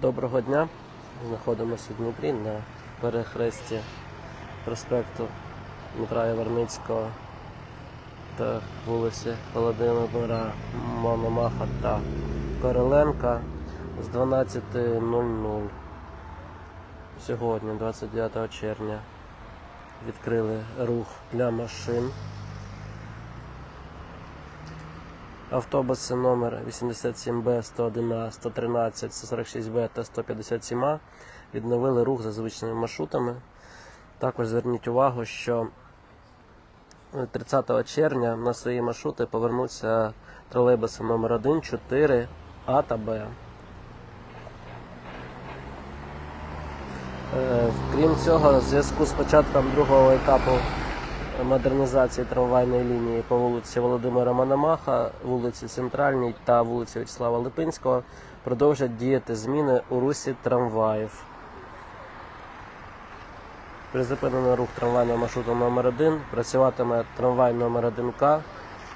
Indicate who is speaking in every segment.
Speaker 1: Доброго дня. Знаходимося в Дніпрі на перехресті проспекту Дмитра Яворницького та вулиці Володимира Мономаха та Короленка з 12.00. Сьогодні, 29 червня, відкрили рух для машин. Автобуси номер 87Б, 101А, 113, 146Б та 157А відновили рух за звичними маршрутами. Також зверніть увагу, що 30 червня на свої маршрути повернуться тролейбуси номер 1, 4, А та Б. Е, Крім цього, в зв'язку з початком другого етапу модернізації трамвайної лінії по вулиці Володимира Мономаха, вулиці Центральній та вулиці Вячеслава Липинського продовжать діяти зміни у русі трамваїв. Призупинено рух трамвайного маршруту номер 1 працюватиме трамвай номер 1К,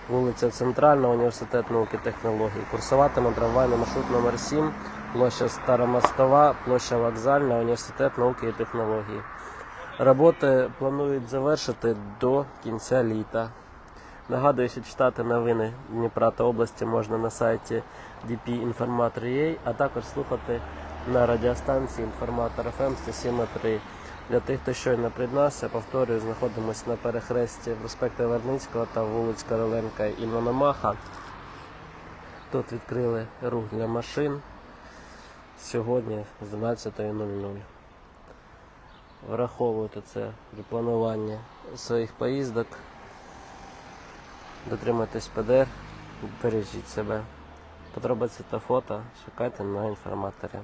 Speaker 1: вулиця Центральна, університет науки і технологій. Курсуватиме трамвайний маршрут номер 7 площа Старомостова, площа Вокзальна, університет науки і технологій. Роботи планують завершити до кінця літа. Нагадую, що читати новини Дніпра та області можна на сайті dpinformator.ua, а також слухати на радіостанції Інформатор FM 107.3. Для тих, хто щойно приєднався, повторюю, знаходимося на перехресті проспекту Верницького та вулиць Короленка і Мономаха. Тут відкрили рух для машин сьогодні з 12.00. Враховуйте це при плануванні своїх поїздок. Дотримуйтесь ПДР, бережіть себе. Подробиці та фото шукайте на інформаторі.